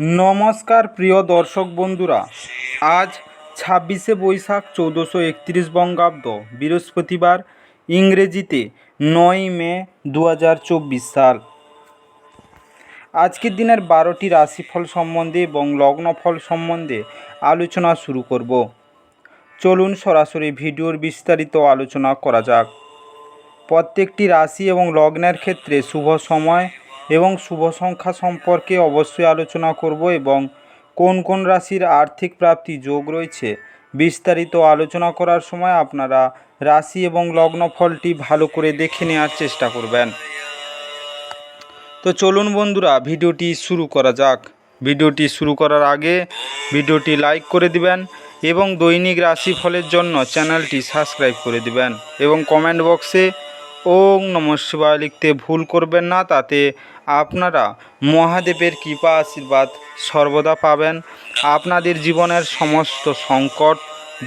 নমস্কার প্রিয় দর্শক বন্ধুরা। আজ ছাব্বিশে বৈশাখ চৌদ্দশো একত্রিশ বঙ্গাব্দ, বৃহস্পতিবার, ইংরেজিতে নয় মে দু হাজার চব্বিশ সাল। আজকের দিনের বারোটি রাশিফল সম্বন্ধে এবং লগ্নফল সম্বন্ধে আলোচনা শুরু করব। চলুন সরাসরি ভিডিওর বিস্তারিত আলোচনা করা যাক। প্রত্যেকটি রাশি এবং লগ্নের ক্ষেত্রে শুভ সময় এবং শুভ সংখ্যা সম্পর্কে অবশ্যই আলোচনা করব এবং কোন কোন রাশির আর্থিক প্রাপ্তি যোগ রয়েছে, বিস্তারিত আলোচনা করার সময় আপনারা রাশি এবং লগ্ন ফলটি ভালো করে দেখে নেওয়ার চেষ্টা করবেন। তো চলুন বন্ধুরা, ভিডিওটি শুরু করা যাক। ভিডিওটি শুরু করার আগে ভিডিওটি লাইক করে দিবেন এবং দৈনিক রাশিফলের জন্য চ্যানেলটি সাবস্ক্রাইব করে দিবেন এবং কমেন্ট বক্সে ওং নম শিবায়, লিখতে ভুল করবেন না, তাতে আপনারা মহাদেবের কৃপা আশীর্বাদ সর্বদা পাবেন। আপনাদের জীবনের সমস্ত সংকট,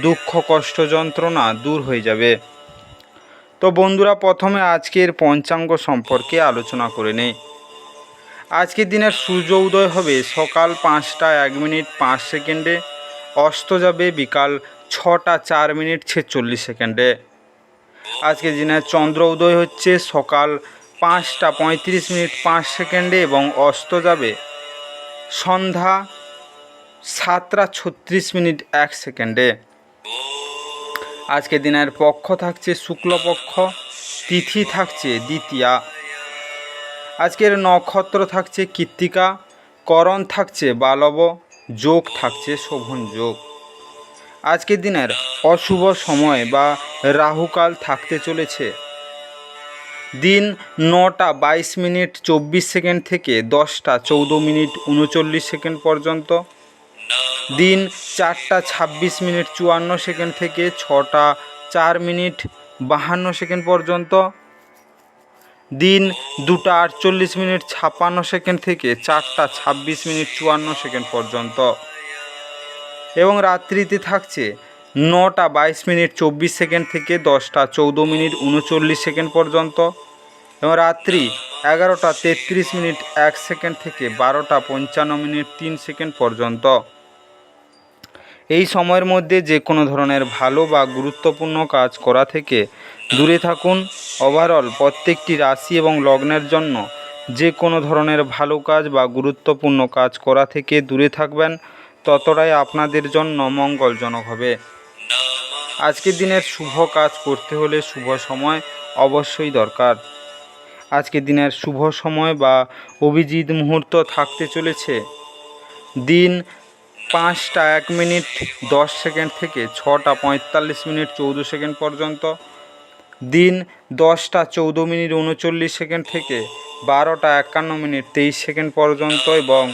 দুঃখ, কষ্ট, যন্ত্রণা দূর হয়ে যাবে। তো বন্ধুরা, প্রথমে আজকের পঞ্চাঙ্গ সম্পর্কে আলোচনা করে নেই। আজকের দিনের সূর্য উদয় হবে সকাল পাঁচটা এক মিনিট পাঁচ সেকেন্ডে, অস্ত যাবে বিকাল ছটা চার মিনিট ছেচল্লিশ সেকেন্ডে। আজকের দিনে চন্দ্র উদয় হচ্ছে সকাল পাঁচটা পঁয়ত্রিশ মিনিট পাঁচ সেকেন্ডে এবং অস্ত যাবে সন্ধ্যা সাতটা ছত্রিশ মিনিট এক সেকেন্ডে। আজকের দিনের পক্ষ থাকছে শুক্লপক্ষ, তিথি থাকছে দ্বিতীয়া। আজকের নক্ষত্র থাকছে কৃত্তিকা, করণ থাকছে বালব, যোগ থাকছে শোভন যোগ। আজকের দিনের অশুভ সময় বা রাহুকাল থাকতে চলেছে। দিন নটা বাইশ মিনিট চব্বিশ সেকেন্ড থেকে দশটা চৌদ্দ মিনিট উনচল্লিশ সেকেন্ড পর্যন্ত। দিন চারটা ছাব্বিশ মিনিট চুয়ান্ন সেকেন্ড থেকে ছটা চার মিনিট বাহান্ন সেকেন্ড পর্যন্ত। দিন দুটা আটচল্লিশ মিনিট ছাপ্পান্ন সেকেন্ড থেকে চারটা ছাব্বিশ মিনিট চুয়ান্ন সেকেন্ড পর্যন্ত। এবং রাত্রিতে থাকছে নটা বাইশ মিনিট চব্বিশ সেকেন্ড থেকে দশটা চৌদ্দ মিনিট উনচল্লিশ সেকেন্ড পর্যন্ত এবং রাত্রি এগারোটা তেত্রিশ মিনিট এক সেকেন্ড থেকে বারোটা পঞ্চান্ন মিনিট তিন সেকেন্ড পর্যন্ত। এই সময়ের মধ্যে যে কোনো ধরনের ভালো বা গুরুত্বপূর্ণ কাজ করা থেকে দূরে থাকুন। ওভারঅল প্রত্যেকটি রাশি এবং লগ্নের জন্য যে কোনো ধরনের ভালো কাজ বা গুরুত্বপূর্ণ কাজ করা থেকে দূরে থাকবেন। ততটাই আপনাদের জন্য মঙ্গলজনক হবে। আজকের দিনের শুভ কাজ করতে হলে শুভ সময় অবশ্যই দরকার। আজকের দিনের শুভ সময় বা অভিজিৎ মুহূর্ত থাকতে চলেছে। দিন পাঁচটা এক মিনিট দশ সেকেন্ড থেকে ছটা পঁয়তাল্লিশ মিনিট চৌদ্দ সেকেন্ড পর্যন্ত। দিন দশটা চৌদ্দ মিনিট উনচল্লিশ সেকেন্ড থেকে বারোটা একান্ন মিনিট তেইশ সেকেন্ড পর্যন্ত এবং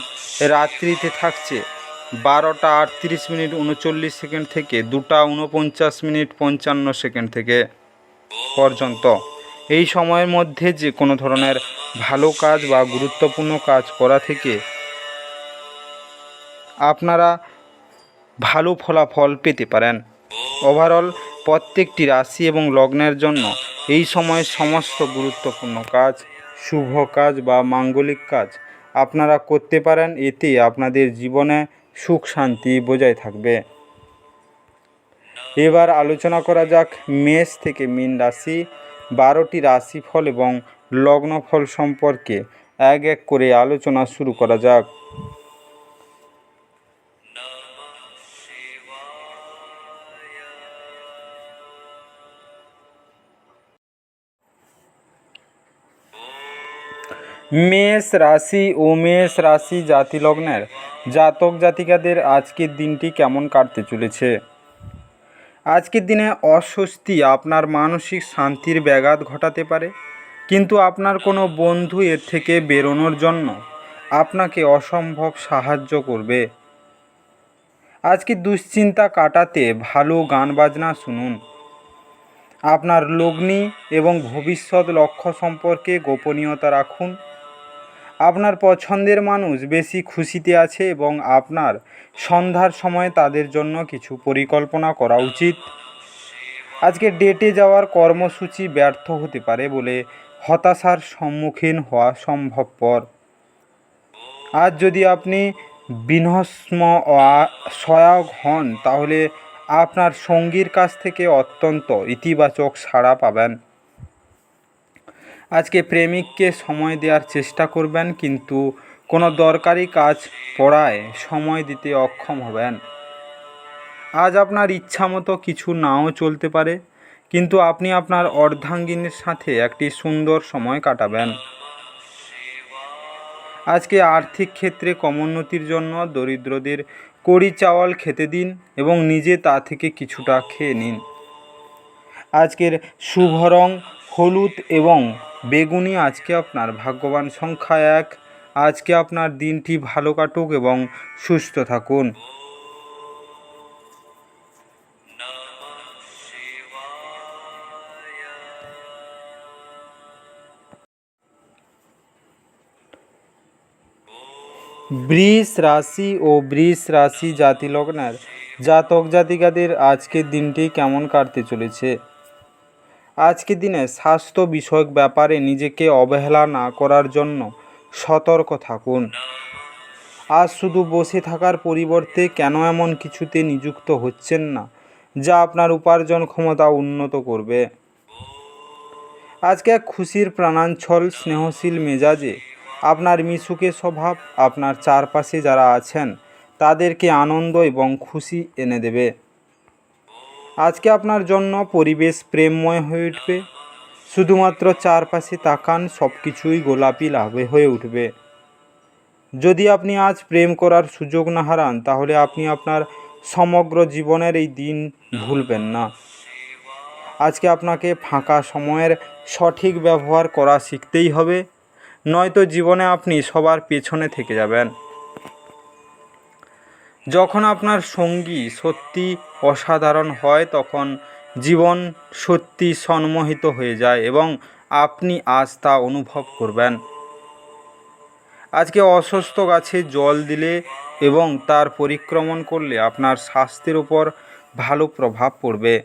রাত্রিতে থাকছে বারোটা আটত্রিশ মিনিট উনচল্লিশ সেকেন্ড থেকে দুটা উনপঞ্চাশ মিনিট পঞ্চান্ন সেকেন্ড থেকে পর্যন্ত। এই সময়ের মধ্যে যে কোনো ধরনের ভালো কাজ বা গুরুত্বপূর্ণ কাজ করা থেকে আপনারা ভালো ফলাফল পেতে পারেন। ওভারঅল প্রত্যেকটি রাশি এবং লগ্নের জন্য এই সময় সমস্ত গুরুত্বপূর্ণ কাজ, শুভ কাজ বা মাঙ্গলিক কাজ আপনারা করতে পারেন। এতে আপনাদের জীবনে সুখ শান্তি বজায় থাকবে। এবার আলোচনা করা যাক মেষ থেকে মীন রাশি, বারোটি রাশিফল এবং লগ্নফল সম্পর্কে। এক এক করে আলোচনা শুরু করা যাক। মেষ রাশি ও মেষ রাশি জাতি লগ্নের জাতক জাতিকাদের আজকের দিনটি কেমন কাটতে চলেছে? আজকের দিনে অস্বস্তি আপনার মানসিক শান্তির ব্যাঘাত ঘটাতে পারে। কিন্তু আপনার কোনো বন্ধু এর থেকে বেরোনোর জন্য আপনাকে অসম্ভব সাহায্য করবে। আজকে দুশ্চিন্তা কাটাতে ভালো গান বাজনা শুনুন। আপনার লগ্নি এবং ভবিষ্যৎ লক্ষ্য সম্পর্কে গোপনীয়তা রাখুন। আপনার পছন্দের মানুষ বেশি খুশিতে আছে এবং আপনার সন্ধ্যার সময় তাদের জন্য কিছু পরিকল্পনা করা উচিত। আজকে ডেটে যাওয়ার কর্মসূচি ব্যর্থ হতে পারে বলে হতাশার সম্মুখীন হওয়া সম্ভবপর। আজ যদি আপনি বিনস্ম সহায়ক হন, তাহলে আপনার সঙ্গীর কাছ থেকে অত্যন্ত ইতিবাচক সাড়া পাবেন। আজকে প্রেমিককে সময় দেওয়ার চেষ্টা করবেন, কিন্তু কোনো দরকারি কাজ পড়ায় সময় দিতে অক্ষম হবেন। আজ আপনার ইচ্ছা মতো কিছু নাও চলতে পারে, কিন্তু আপনি আপনার অর্ধাঙ্গিনীর সাথে একটি সুন্দর সময় কাটাবেন। আজকে আর্থিক ক্ষেত্রে কমোন্নতির জন্য দরিদ্রদের কড়ি চাওয়াল খেতে দিন এবং নিজে তা থেকে কিছুটা খেয়ে নিন। আজকের শুভ রং হলুদ এবং বেগুনি, আজকে আপনার ভাগ্যবান সংখ্যা এক। আজকে আপনার দিনটি ভালো কাটুক এবং সুস্থ থাকুন। বৃষ রাশি ও বৃষ রাশি জাতি লগ্নের জাতক জাতিকাদের আজকের দিনটি কেমন কাটতে চলেছে? আজকের দিনে স্বাস্থ্য বিষয়ক ব্যাপারে নিজেকে অবহেলা না করার জন্য সতর্ক থাকুন। আজ শুধু বসে থাকার পরিবর্তে কেন এমন কিছুতে নিযুক্ত হচ্ছেন না, যা আপনার উপার্জন ক্ষমতা উন্নত করবে। আজকে এক খুশির প্রাণাঞ্চল, স্নেহশীল মেজাজে আপনার মিশুকে স্বভাব, আপনার চারপাশে যারা আছেন, তাদেরকে আনন্দ এবং খুশি এনে দেবে। আজকে আপনার জন্য পরিবেশ প্রেমময় হয়ে উঠবে। শুধুমাত্র চারপাশে তাকান সব কিছুই গোলাপি লাভে হয়ে উঠবে। যদি আপনি আজ প্রেম করার সুযোগ না হারান, তাহলে আপনি আপনার সমগ্র জীবনের এই দিন ভুলবেন না। আজকে আপনাকে ফাঁকা সময়ের সঠিক ব্যবহার করা শিখতেই হবে, নয়তো জীবনে আপনি সবার পেছনে থেকে যাবেন। যখন আপনার সঙ্গী সত্যি অসাধারণ হয়, তখন জীবন সত্যি সন্মোহিত হয়ে যায় এবং আপনি আজ তা অনুভব করবেন। আজকে অসুস্থ গাছে জল দিলে এবং তার পরিক্রমণ করলে আপনার স্বাস্থ্যের উপর ভালো প্রভাব পড়বে।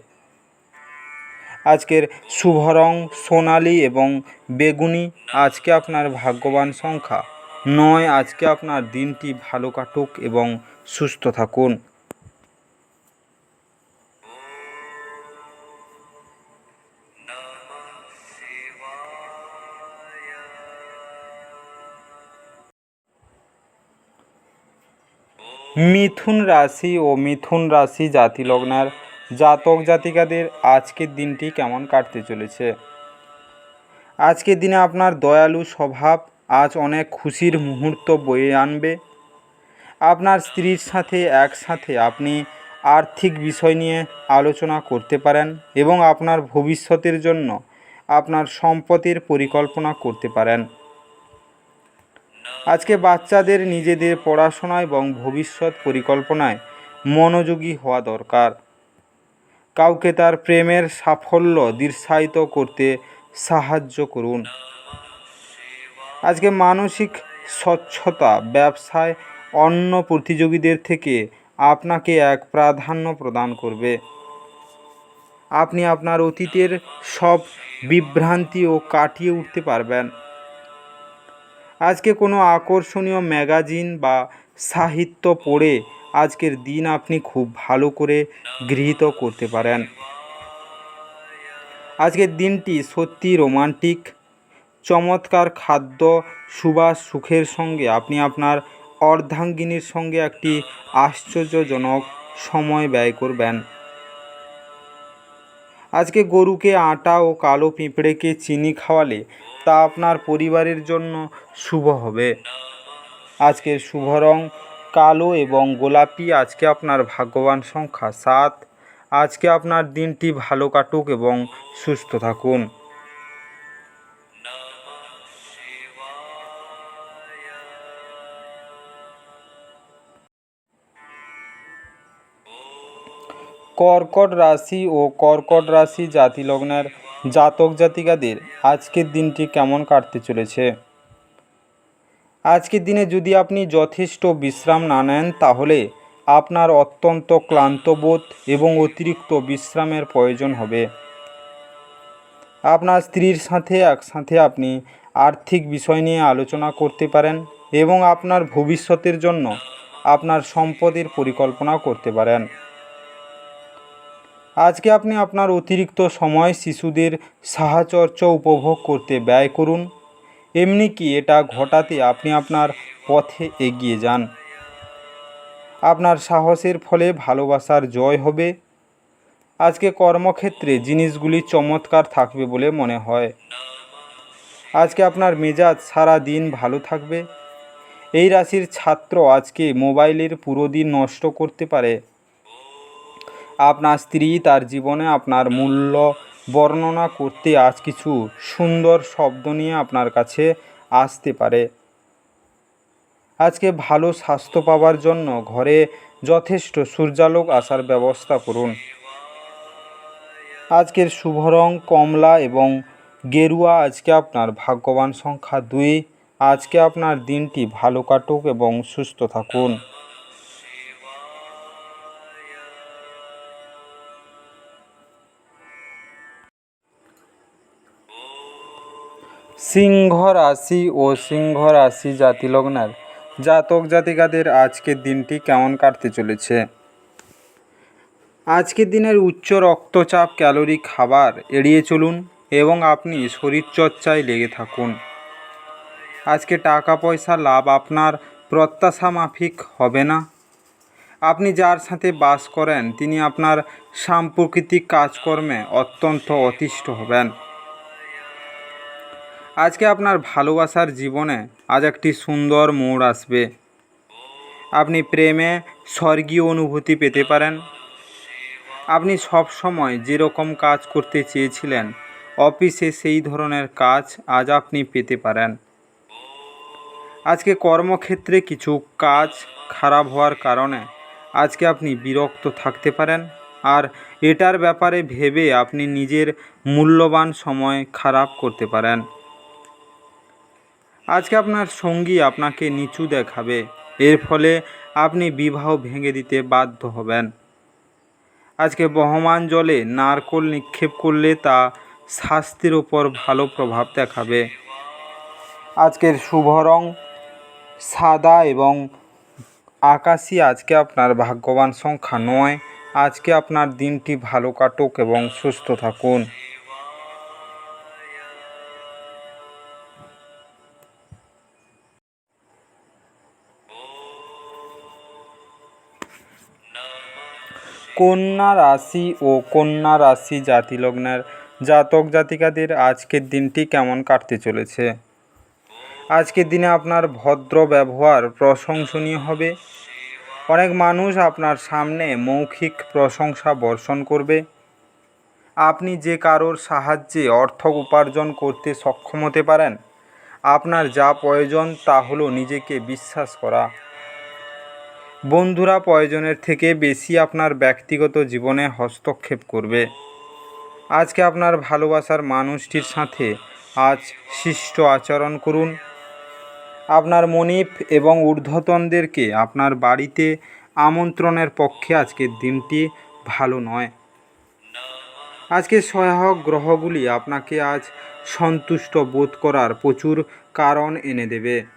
আজকের শুভ রং সোনালি এবং বেগুনি, আজকে আপনার ভাগ্যবান সংখ্যা। নয়, আজকে আপনার দিনটি ভালো কাটুক এবং সুস্থ থাকুন। মিথুন রাশি ও মিথুন রাশি জাতি লগ্নের জাতক জাতিকাদের আজকের দিনটি কেমন কাটতে চলেছে? আজকের দিনে আপনার দয়ালু স্বভাব আজ অনেক খুশির মুহূর্ত বয়ে আনবে। আপনার স্ত্রীর সাথে, একসাথে আপনি আর্থিক বিষয় নিয়ে আলোচনা করতে পারেন এবং আপনার ভবিষ্যতের জন্য আপনার সম্পত্তির পরিকল্পনা করতে পারেন। আজকে বাচ্চাদের নিজেদের পড়াশোনা এবং ভবিষ্যৎ পরিকল্পনায় মনোযোগী হওয়া দরকার। কাউকে তার প্রেমের সাফল্য দৃশ্যায়িত করতে সাহায্য করুন। আজকে মানসিক স্বচ্ছতা ব্যবসায় অন্য প্রতিযোগীদের থেকে আপনাকে এক প্রাধান্য প্রদান করবে। আপনি আপনার অতীতের সব বিভ্রান্তিও কাটিয়ে উঠতে পারবেন। আজকে কোনো আকর্ষণীয় ম্যাগাজিন বা সাহিত্য পড়ে আজকের দিন আপনি খুব ভালো করে গৃহীত করতে পারেন। আজকের দিনটি সত্যি রোমান্টিক, চমৎকার খাদ্য, সুবাস, সুখের সঙ্গে আপনি আপনার অর্ধাঙ্গিনীর সঙ্গে একটি আশ্চর্যজনক সময় ব্যয় করবেন। আজকে গরুকে আটা ও কালো পিঁপড়েকে চিনি খাওয়ালে তা আপনার পরিবারের জন্য শুভ হবে। আজকের শুভ রং কালো এবং গোলাপি, আজকে আপনার ভাগ্যবান সংখ্যা সাত। আজকে আপনার দিনটি ভালো কাটুক এবং সুস্থ থাকুন। কর্কট রাশি ও কর্কট রাশি জাতি লগ্নের জাতক জাতিকাদের আজকের দিনটি কেমন কাটতে চলেছে? আজকের দিনে যদি আপনি যথেষ্ট বিশ্রাম না নেন, তাহলে আপনার অত্যন্ত ক্লান্ত বোধ এবং অতিরিক্ত বিশ্রামের প্রয়োজন হবে। আপনার স্ত্রীর সাথে, একসাথে আপনি আর্থিক বিষয় নিয়ে আলোচনা করতে পারেন এবং আপনার ভবিষ্যতের জন্য আপনার সম্পদের পরিকল্পনা করতে পারেন। আজকে আপনি আপনার অতিরিক্ত সময় শিশুদের সাহাচর্য উপভোগ করতে ব্যয় করুন। এমনি কি এটা ঘটাতে আপনি আপনার পথে এগিয়ে যান। আপনার সাহসের ফলে ভালোবাসার জয় হবে। আজকে কর্মক্ষেত্রে জিনিসগুলি চমৎকার থাকবে বলে মনে হয়। আজকে আপনার মেজাজ সারা দিন ভালো থাকবে। এই রাশির ছাত্র আজকে মোবাইলের পুরো দিন নষ্ট করতে পারে। আপনার স্ত্রী তার জীবনে আপনার মূল্য বর্ণনা করতে আজ কিছু সুন্দর শব্দ নিয়ে আপনার কাছে আসতে পারে। আজকে ভালো স্বাস্থ্য পাওয়ার জন্য ঘরে যথেষ্ট সূর্যালোক আসার ব্যবস্থা করুন। আজকের শুভ রং কমলা এবং গেরুয়া আজকে আপনার ভাগ্যবান সংখ্যা দুই। আজকে আপনার দিনটি ভালো কাটুক এবং সুস্থ থাকুন। সিংহ রাশি ও সিংহ রাশি জাতি লগ্নের জাতক জাতিকাদের আজকের দিনটি কেমন কাটতে চলেছে? আজকের দিনের উচ্চ রক্তচাপ, ক্যালোরি, খাবার এড়িয়ে চলুন এবং আপনি শরীরচর্চায় লেগে থাকুন। আজকে টাকা পয়সা লাভ আপনার প্রত্যাশা মাফিক হবে না। আপনি যার সাথে বাস করেন, তিনি আপনার সাম্প্রকৃতিক কাজকর্মে অত্যন্ত অতিষ্ঠ হবেন। আজকে আপনার ভালোবাসার জীবনে আজ একটি সুন্দর মোড় আসবে। আপনি প্রেমে স্বর্গীয় অনুভূতি পেতে পারেন। আপনি সব সময় যেরকম কাজ করতে চেয়েছিলেন, অফিসে সেই ধরনের কাজ আজ আপনি পেতে পারেন। আজকে কর্মক্ষেত্রে কিছু কাজ খারাপ হওয়ার কারণে আজকে আপনি বিরক্ত থাকতে পারেন। আর এটার ব্যাপারে ভেবে আপনি নিজের মূল্যবান সময় খারাপ করতে পারেন। আজকে আপনার সঙ্গী আপনাকে নিচু দেখাবে। এর ফলে আপনি বিবাহ ভেঙে দিতে বাধ্য হবেন। আজকে বহমান জলে নারকোল নিক্ষেপ করলে তা স্বাস্থ্যের ওপর ভালো প্রভাব দেখাবে। আজকের শুভ রং সাদা এবং আকাশি আজকে আপনার ভাগ্যবান সংখ্যা নয়। আজকে আপনার দিনটি ভালো কাটুক এবং সুস্থ থাকুন। কন্যা রাশি ও কন্যা রাশি জাতি লগ্নের জাতক জাতিকাদের আজকের দিনটি কেমন কাটতে চলেছে? আজকের দিনে আপনার ভদ্র ব্যবহার প্রশংসনীয় হবে। অনেক মানুষ আপনার সামনে মৌখিক প্রশংসা বর্ষণ করবে। আপনি যে কারোর সাহায্যে অর্থ উপার্জন করতে সক্ষম হতে পারেন, আপনার যা প্রয়োজন তা হলো নিজেকে বিশ্বাস করা। বন্ধুরা, প্রয়োজনের থেকে বেশি আপনার ব্যক্তিগত জীবনে হস্তক্ষেপ করবে। আজকে আপনার ভালোবাসার মানুষটির সাথে আজ শিষ্ট আচরণ করুন। আপনার মনিপ এবং ঊর্ধ্বতনদেরকে আপনার বাড়িতে আমন্ত্রণের পক্ষে আজকের দিনটি ভালো নয়। আজকে সহায়ক গ্রহগুলি আপনাকে আজ সন্তুষ্ট বোধ করার প্রচুর কারণ এনে দেবে।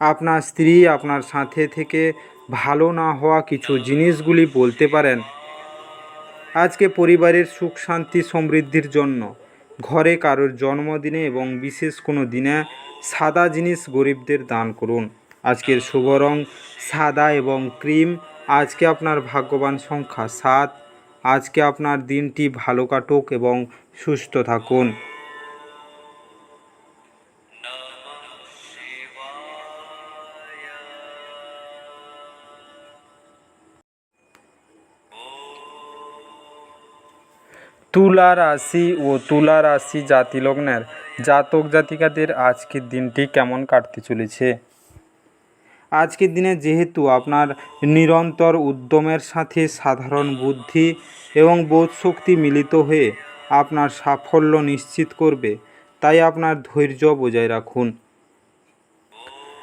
আপনার স্ত্রী, আপনার সাথে থেকে ভালো না হওয়া কিছু জিনিসগুলি বলতে পারেন। আজকে পরিবারের সুখ, শান্তি, সমৃদ্ধির জন্য, ঘরে কারোর জন্মদিনে এবং বিশেষ কোনো দিনে সাদা জিনিস গরিবদের দান করুন। আজকের শুভ রং সাদা এবং ক্রিম, আজকে আপনার ভাগ্যবান সংখ্যা সাত, আজকে আপনার দিনটি ভালো কাটুক এবং সুস্থ থাকুন। তুলা রাশি ও তুলা রাশি জাতি লগ্নের জাতক জাতিকাদের আজকের দিনটি কেমন কাটতে চলেছে? আজকের দিনে যেহেতু আপনার নিরন্তর উদ্যমের সাথে সাধারণ বুদ্ধি এবং বোধশক্তি মিলিত হয়ে আপনার সাফল্য নিশ্চিত করবে, তাই আপনার ধৈর্য বজায় রাখুন।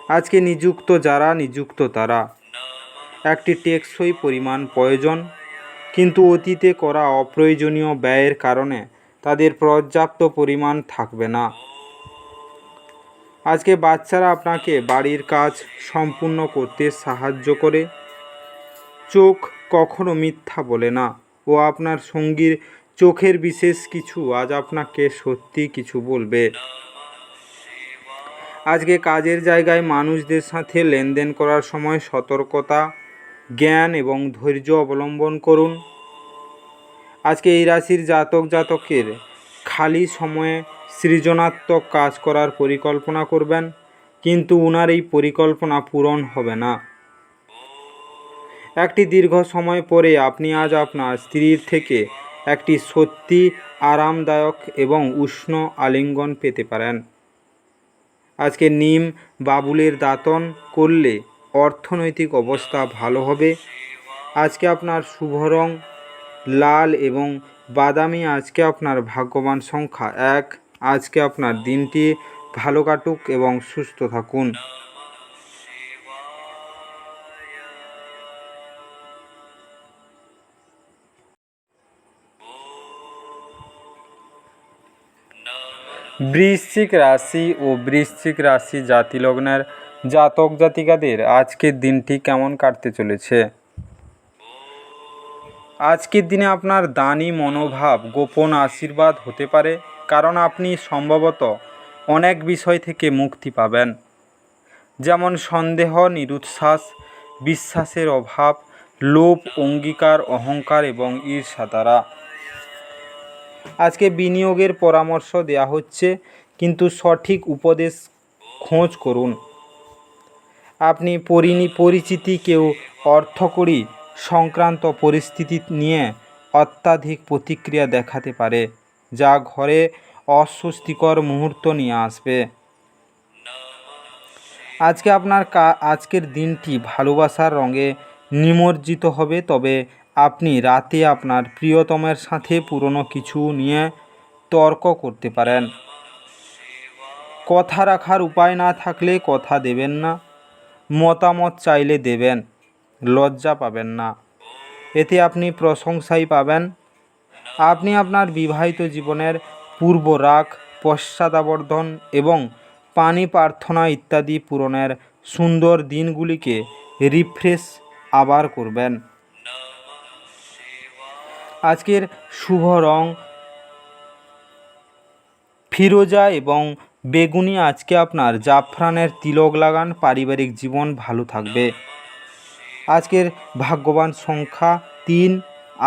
আজকে নিযুক্ত যারা, নিযুক্ত তারা। একটি টেকসই পরিমাণ প্রয়োজন কিন্তু অতীতে করা অপ্রয়োজনীয় ব্যয়ের কারণে তাদের পর্যাপ্ত পরিমাণ থাকবে না। আজকে বাচ্চারা আপনাকে বাড়ির কাজ সম্পূর্ণ করতে সাহায্য করে। চোখ কখনো মিথ্যা বলে না ও আপনার সঙ্গীর চোখের বিশেষ কিছু আজ আপনাকে সত্যি কিছু বলবে। আজকে কাজের জায়গায় মানুষদের সাথে লেনদেন করার সময় সতর্কতা জ্ঞান এবং ধৈর্য অবলম্বন করুন। আজকে এই রাশির জাতক জাতকের খালি সময়ে সৃজনাত্মক কাজ করার পরিকল্পনা করবেন, কিন্তু উনার এই পরিকল্পনা পূরণ হবে না। একটি দীর্ঘ সময় পরে আপনি আজ আপনার স্ত্রীর থেকে একটি সত্যি আরামদায়ক এবং উষ্ণ আলিঙ্গন পেতে পারেন। আজকে নিম বাবুলের দাতন করলে অর্থনৈতিক অবস্থা ভালো হবে। আজকে আপনার শুভ রং লাল এবং বাদামি। আজকে আপনার ভাগ্যবান সংখ্যা এক। আজকে আপনার দিনটি ভালো কাটুক এবং সুস্থ থাকুন। বৃশ্চিক রাশি ও বৃশ্চিক রাশি জাতিলগ্নের জাতক জাতিকাদের আজকের দিনটি কেমন কাটতে চলেছে? আজকের দিনে আপনার দানি মনোভাব গোপন আশীর্বাদ হতে পারে, কারণ আপনি সম্ভবত অনেক বিষয় থেকে মুক্তি পাবেন। যেমন সন্দেহ নিরুচ্ছ্বাস বিশ্বাসের অভাব, লোভ, অঙ্গীকার, অহংকার এবং ঈর্ষা দ্বারা। আজকে বিনিয়োগের পরামর্শ দেওয়া হচ্ছে, কিন্তু সঠিক উপদেশ খোঁজ করুন। আপনি পরিণী পরিচিতি কেউ অর্থকরী সংক্রান্ত পরিস্থিতি নিয়ে অত্যাধিক প্রতিক্রিয়া দেখাতে পারে, যা ঘরে অস্বস্তিকর মুহূর্ত নিয়ে আসবে। আজকে আপনার কা, আজকের দিনটি ভালোবাসার রঙে নিমজ্জিত হবে, তবে আপনি রাতে আপনার প্রিয়তমের সাথে পুরনো কিছু নিয়ে তর্ক করতে পারেন। কথা রাখার উপায় না থাকলে কথা দেবেন না। মতামত চাইলে দেবেন, লজ্জা পাবেন না। এতে আপনি প্রশংসাই পাবেন। আপনি আপনার বিবাহিত জীবনের পূর্ব রাগ, পশ্চাদাবর্ধন এবং পানি প্রার্থনা ইত্যাদি পূরণের সুন্দর দিনগুলিকে রিফ্রেশ আবার করবেন। আজকের শুভ রং ফিরোজা এবং বেগুনি আজকে আপনার জাফরানের তিলক লাগান, পারিবারিক জীবন ভালো থাকবে। আজকের ভাগ্যবান সংখ্যা তিন।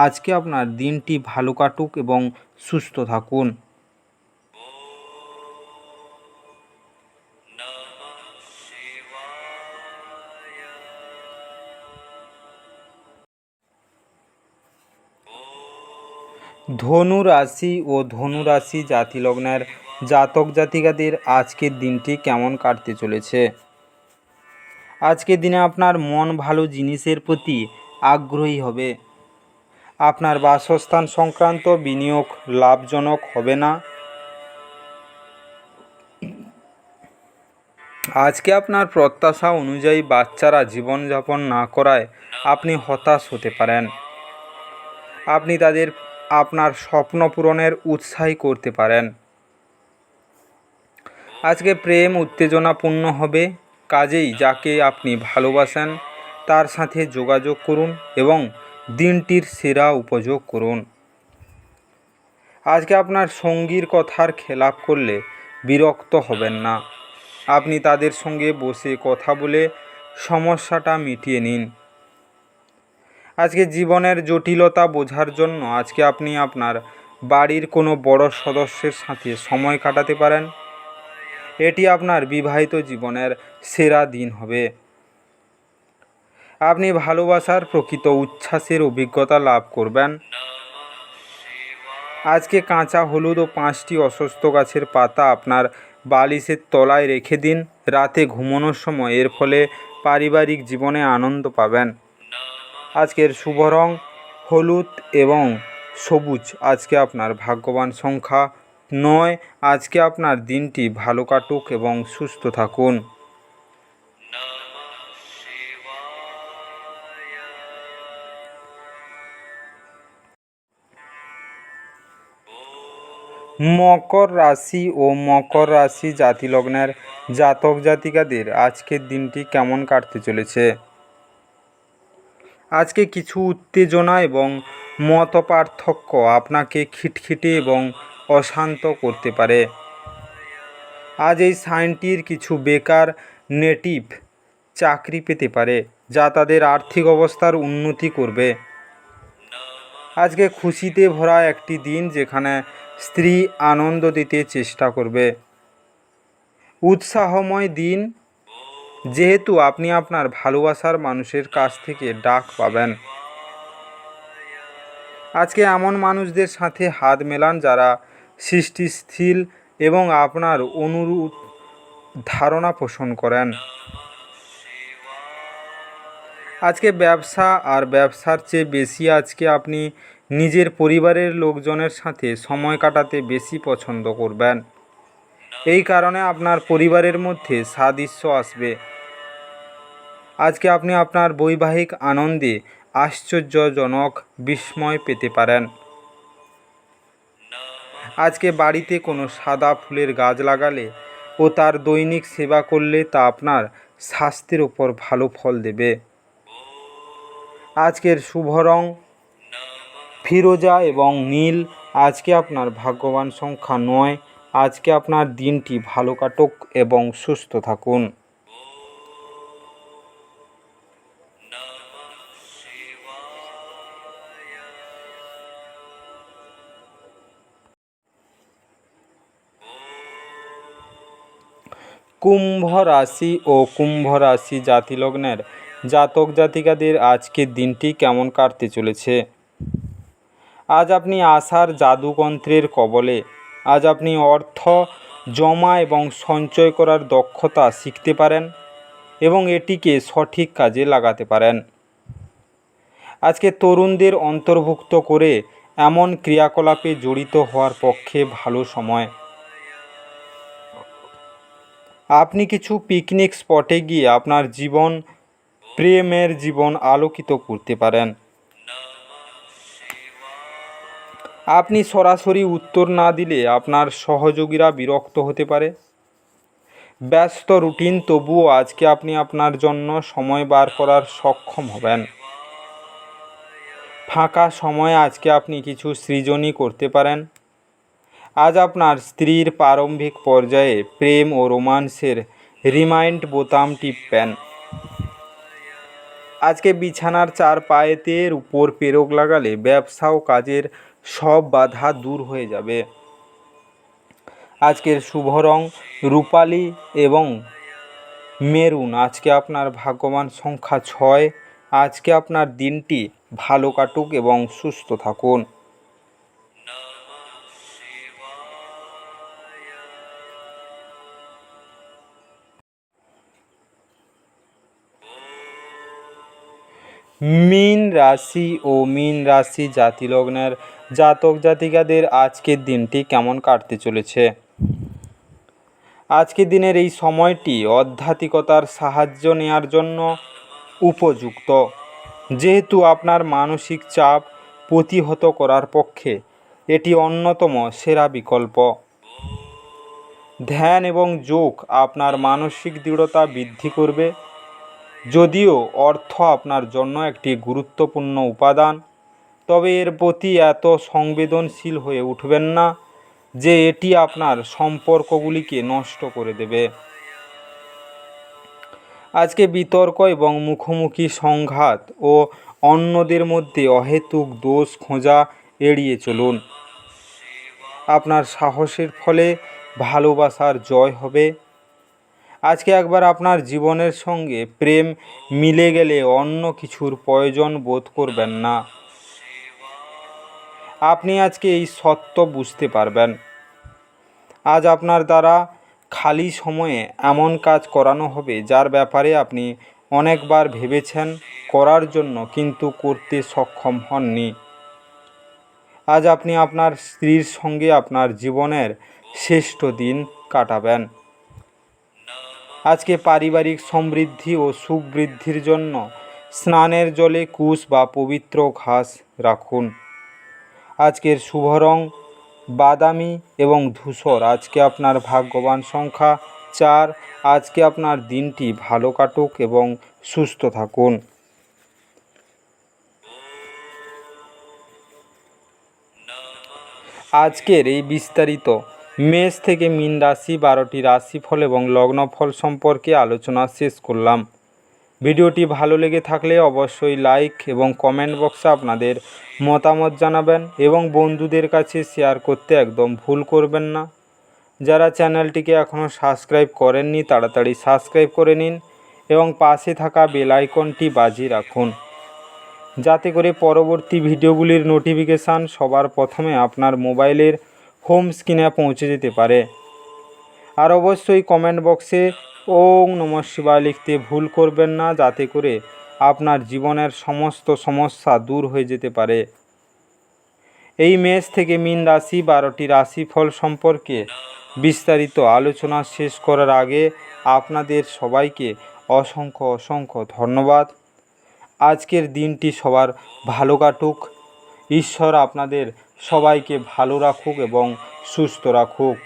আজকে আপনার দিনটি ভালো কাটুক এবং সুস্থ থাকুন। ধনু রাশি ও ধনু রাশি জাতিলগ্নের জাতক জাতিকাদের আজকের দিনটি কেমন কাটতে চলেছে? আজকের দিনে আপনার মন ভালো জিনিসের প্রতি আগ্রহী হবে। আপনার বাসস্থান সংক্রান্ত বিনিয়োগ লাভজনক হবে না। আজকে আপনার প্রত্যাশা অনুযায়ী বাচ্চারা জীবনযাপন না করায় আপনি হতাশ হতে পারেন। আপনি তাদের আপনার স্বপ্ন পূরণের উৎসাহী করতে পারেন। আজকে প্রেম উত্তেজনাপূর্ণ হবে। কাজেই যাকে আপনি ভালোবাসেন, তার সাথে যোগাযোগ করুন এবং দিনটির সেরা উপযোগ করুন। আজকে আপনার সঙ্গীর কথার খেলাপ করলে বিরক্ত হবেন না। আপনি তাদের সঙ্গে বসে কথা বলে সমস্যাটা মিটিয়ে নিন। আজকে জীবনের জটিলতা বোঝার জন্য আজকে আপনি আপনার বাড়ির কোনো বড় সদস্যের সাথে সময় কাটাতে পারেন। এটি আপনার বিবাহিত জীবনের সেরা দিন হবে। আপনি ভালোবাসার প্রকৃত উচ্ছ্বাসের অভিজ্ঞতা লাভ করবেন। আজকে কাঁচা হলুদ ও পাঁচটি অসুস্থ গাছের পাতা আপনার বালিশের তলায় রেখে দিন। রাতে ঘুমানোর সময় এর ফলে পারিবারিক জীবনে আনন্দ পাবেন। আজকের শুভ রং হলুদ এবং সবুজ। আজকে আপনার ভাগ্যবান সংখ্যা নয়, আজকে আপনার দিনটি ভালো কাটুক এবং সুস্থ থাকুন। মকর রাশি ও মকর রাশি জাতি লগ্নের জাতক জাতিকাদের আজকের দিনটি কেমন কাটতে চলেছে? আজকে কিছু উত্তেজনা এবং মত পার্থক্য আপনাকে খিটখিটে এবং অশান্ত করতে পারে। আজ এই সাইনটির কিছু বেকার নেটিভ চাকরি পেতে পারে, যা তাদের আর্থিক অবস্থার উন্নতি করবে। আজকে খুশিতে ভরা একটি দিন যেখানে স্ত্রী আনন্দ দিতে চেষ্টা করবে। উৎসাহময় দিন, যেহেতু আপনি আপনার ভালোবাসার মানুষের কাছ থেকে ডাক পাবেন। আজকে এমন মানুষদের সাথে হাত মেলান যারা সৃষ্টিশীল এবং আপনার অনুরূপ ধারণা পোষণ করেন। আজকে ব্যবসা আর ব্যবসার চেয়ে বেশি আজকে আপনি নিজের পরিবারের লোকজনের সাথে সময় কাটাতে বেশি পছন্দ করবেন। এই কারণে আপনার পরিবারের মধ্যে সাদৃশ্য আসবে। আজকে আপনি আপনার বৈবাহিক আনন্দে আশ্চর্যজনক বিস্ময় পেতে পারেন। আজকে বাড়িতে কোনো সাদা ফুলের গাছ লাগালে ও তার দৈনিক সেবা করলে তা আপনার স্বাস্থ্যের ওপর ভালো ফল দেবে। আজকের শুভ রং ফিরোজা এবং নীল। আজকে আপনার ভাগ্যবান সংখ্যা নয়। আজকে আপনার দিনটি ভালো কাটুক এবং সুস্থ থাকুন। কুম্ভ রাশি ও কুম্ভ রাশি জাতি লগ্নের জাতক জাতিকাদের আজকের দিনটি কেমন কাটতে চলেছে? আজ আপনি আশার জাদুকন্ত্রের কবলে, আজ আপনি অর্থ, জমা এবং সঞ্চয় করার দক্ষতা শিখতে পারেন এবং এটিকে সঠিক কাজে লাগাতে পারেন। আজকে তরুণদের অন্তর্ভুক্ত করে এমন ক্রিয়াকলাপে জড়িত হওয়ার পক্ষে ভালো সময়। আপনি কিছু পিকনিক স্পটে গিয়ে আপনার জীবন, প্রেমের জীবন আলোকিত করতে পারেন। আপনি সরাসরি উত্তর না দিলে আপনার সহযোগীরা বিরক্ত হতে পারে। ব্যস্ত রুটিন তবুও আজকে আপনি আপনার জন্য সময় বার করার সক্ষম হবেন। ফাঁকা সময়ে আজকে আপনি কিছু সৃজনই করতে পারেন। আজ আপনার স্ত্রীর প্রারম্ভিক পর্যায়ে প্রেম ও রোমান্সের রিমাইন্ড বোতাম টিপবেন আজকে বিছানার চার পায়েতের উপর পেরক লাগালে ব্যবসা ও কাজের সব বাধা দূর হয়ে যাবে। আজকের শুভ রং রূপালি এবং মেরুন। আজকে আপনার ভাগ্যবান সংখ্যা ছয়। আজকে আপনার দিনটি ভালো কাটুক এবং সুস্থ থাকুন। মীন রাশি ও মীন রাশি জাতি লগ্নের জাতক জাতিকাদের আজকের দিনটি কেমন কাটতে চলেছে? আজকের দিনের এই সময়টি আধ্যাত্মিকতার সাহায্য নেওয়ার জন্য উপযুক্ত। যেহেতু আপনার মানসিক চাপ প্রতিহত করার পক্ষে এটি অন্যতম সেরা বিকল্প। ধ্যান এবং যোগ আপনার মানসিক দৃঢ়তা বৃদ্ধি করবে যদিও অর্থ আপনার জন্য একটি গুরুত্বপূর্ণ উপাদান, তবে এর প্রতি এত সংবেদনশীল হয়ে উঠবেন না যে এটি আপনার সম্পর্কগুলিকে নষ্ট করে দেবে। আজকে বিতর্ক এবং মুখোমুখি সংঘাত ও অন্যদের মধ্যে অহেতুক দোষ খোঁজা এড়িয়ে চলুন। আপনার সাহসের ফলে ভালোবাসার জয় হবে। আজকে একবার আপনার জীবনের সঙ্গে প্রেম মিলে গেলে অন্য কিছুর প্রয়োজন বোধ করবেন না। আপনি আজকে এই সত্য বুঝতে পারবেন। আজ আপনার দ্বারা খালি সময়ে এমন কাজ করানো হবে, যার ব্যাপারে আপনি অনেকবার ভেবেছেন করার জন্য কিন্তু করতে সক্ষম হননি। আজ আপনি আপনার স্ত্রীর সঙ্গে আপনার জীবনের শ্রেষ্ঠ দিন কাটাবেন। আজকে পারিবারিক সমৃদ্ধি ও সুখ বৃদ্ধির জন্য স্নানের জলে কুশ বা পবিত্র ঘাস রাখুন। আজকের শুভ রং বাদামি এবং ধূসর। আজকে আপনার ভাগ্যবান সংখ্যা চার। আজকে আপনার দিনটি ভালো কাটুক এবং সুস্থ থাকুন। আজকের এই বিস্তারিত মেষ থেকে মীন রাশি বারোটি রাশিফল এবং লগ্নফল সম্পর্কে আলোচনা শেষ করলাম। ভিডিওটি ভালো লেগে থাকলে অবশ্যই লাইক এবং কমেন্ট বক্সে আপনাদের মতামত জানাবেন এবং বন্ধুদের কাছে শেয়ার করতে একদম ভুল করবেন না। যারা চ্যানেলটিকে এখনও সাবস্ক্রাইব করেননি, তাড়াতাড়ি সাবস্ক্রাইব করে নিন এবং পাশে থাকা বেল আইকনটি বাজিয়ে রাখুন। যাতে করে পরবর্তী ভিডিওগুলির নোটিফিকেশান সবার প্রথমে আপনার মোবাইলের হোম স্ক্রিনে পৌঁছে যেতে পারে। আর অবশ্যই কমেন্ট বক্সে ওং নম শিবায় লিখতে ভুল করবেন না, যাতে করে আপনার জীবনের সমস্ত সমস্যা দূর হয়ে যেতে পারে। এই মেষ থেকে মীন রাশি বারোটি রাশিফল সম্পর্কে বিস্তারিত আলোচনা শেষ করার আগে আপনাদের সবাইকে অসংখ্য অসংখ্য ধন্যবাদ। আজকের দিনটি সবার ভালো কাটুক। ঈশ্বর আপনাদের সবাইকে ভালো রাখুক এবং সুস্থ রাখুক।